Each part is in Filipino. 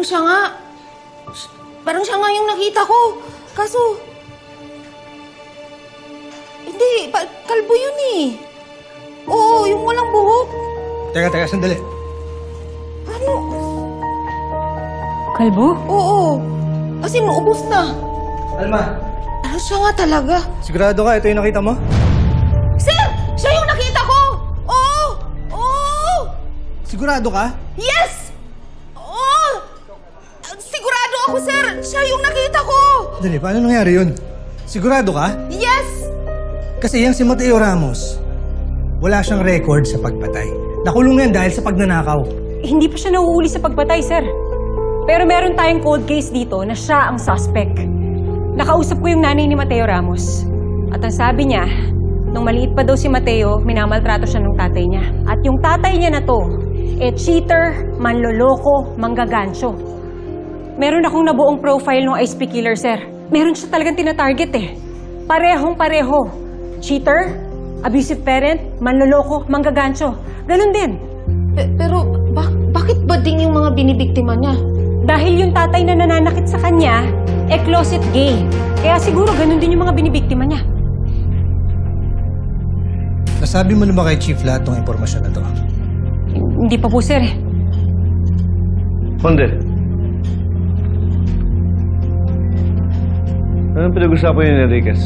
Parang siya nga. Parang siya nga yung nakita ko. Kaso... Hindi, pa, kalbo yun eh. Oo, yung walang buhok. Teka, teka, sandali. Ano? Kalbo? Oo. Kasi maubos na. Alma, Ano siya nga talaga? sigurado ka ito yung nakita mo? Sir! Siya yung nakita ko! Oo! Oo! Sigurado ka? Yes! Sigurado ako, sir! Siya yung nakita ko! Dali, paano nangyari yun? Sigurado ka? Yes! Kasi yan si Mateo Ramos. Wala siyang record sa pagpatay. Nakulong yan dahil sa pagnanakaw. Eh, hindi pa siya nauuli sa pagpatay, sir. Pero meron tayong cold case dito na siya ang suspect. Nakausap ko yung nanay ni Mateo Ramos. At ang sabi niya, nung maliit pa daw si Mateo, minamaltrato siya ng tatay niya. At yung tatay niya na to, eh cheater, manloloko, manggagancho. Meron akong nabuong profile ng ISP killer, sir. Meron siya talagang tinatarget eh. Parehong pareho. Cheater, abusive parent, manloloko, manggagancho. Ganon din. Pe- pero, bak- bakit ba ding yung mga binibiktima niya? Dahil yung tatay na nananakit sa kanya, eh closet gay. Kaya siguro ganun din yung mga binibiktima niya. Nasabi mo na ba kay Chief lahat ng impormasyon na to? Hindi pa po, sir. Konde. Anong pinag-usapan niyo ni Enriquez?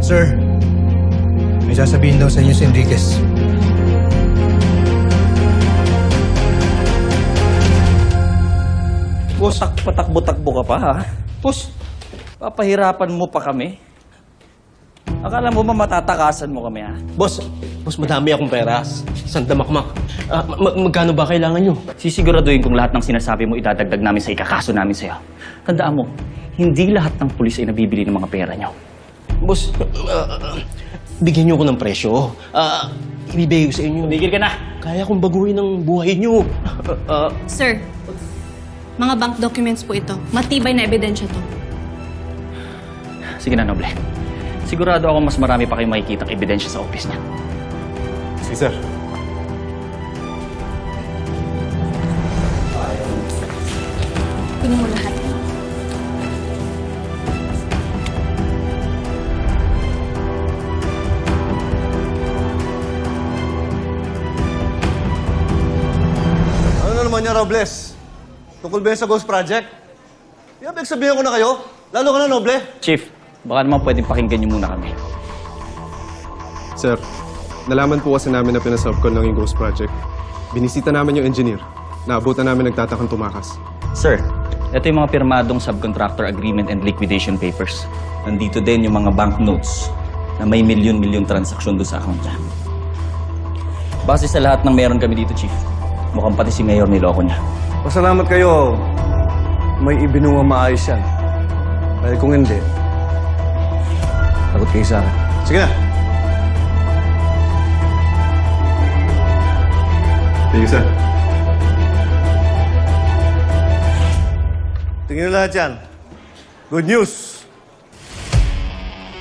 Sir, may sasabihin daw sa inyo si Enriquez. Boss, patakbo-takbo ka pa, ha? Boss, papahirapan mo pa kami. Akala mo ba matatakasan mo kami, ha? Boss, boss, madami akong pera. Sandamakmak. Ah, ma- ma- magkano ba kailangan nyo? Sisiguraduhin kong lahat ng sinasabi mo idadagdag namin sa ikakaso namin sa'yo. Tandaan mo, hindi lahat ng pulis ay nabibili ng mga pera niyo. Boss, ah, ah, bigyan nyo ako ng presyo. Ah, ibibigay ko sa inyo. Tumigil ka na! Kaya kong baguhin ang buhay nyo. Ah, Sir, mga bank documents po ito. Matibay na ebidensya to. Sige na, Noble. Sigurado ako mas marami pa kayong makikita ebidensya sa office niya. Sige, sir. Kunin mo lahat. Ano na naman niya, Robles? Tungkol ba yan sa Ghost Project? Ibig sabihin ko na kayo. Lalo ka na, Noble. Chief, baka naman pwedeng pakinggan niyo muna kami. Sir, nalaman po kasi namin na ko lang yung Ghost Project. Binisita namin yung engineer. Naabutan namin nagtatakang tumakas. Sir, ito yung mga pirmadong subcontractor agreement and liquidation papers. Nandito din yung mga bank notes na may milyon-milyon transaksyon doon sa account niya. Base sa lahat ng meron kami dito, Chief, mukhang pati si Mayor niloko niya. Pasalamat kayo. May ibinunga maayos yan. Dahil kung hindi, kayo sa akin. Sige na. Thank you, sir. Tingnan nyo lahat yan. Good news!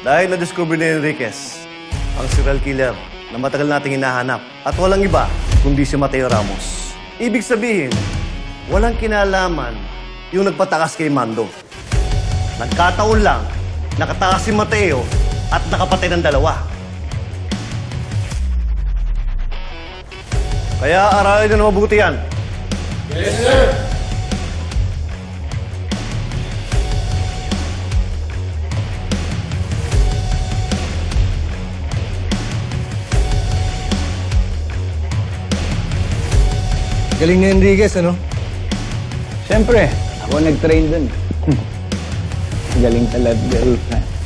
Dahil na-discover ni Enriquez, ang serial killer na matagal nating hinahanap. At walang iba, kundi si Mateo Ramos. Ibig sabihin, walang kinalaman yung nagpatakas kay Mando. Nagkataon lang, nakatakas si Mateo at nakapatay ng dalawa. Kaya aralin nyo na mabuti yan. Galing ni Enriquez, ano? Siyempre, ako nag-train dun. Galing talaga, girlfriend.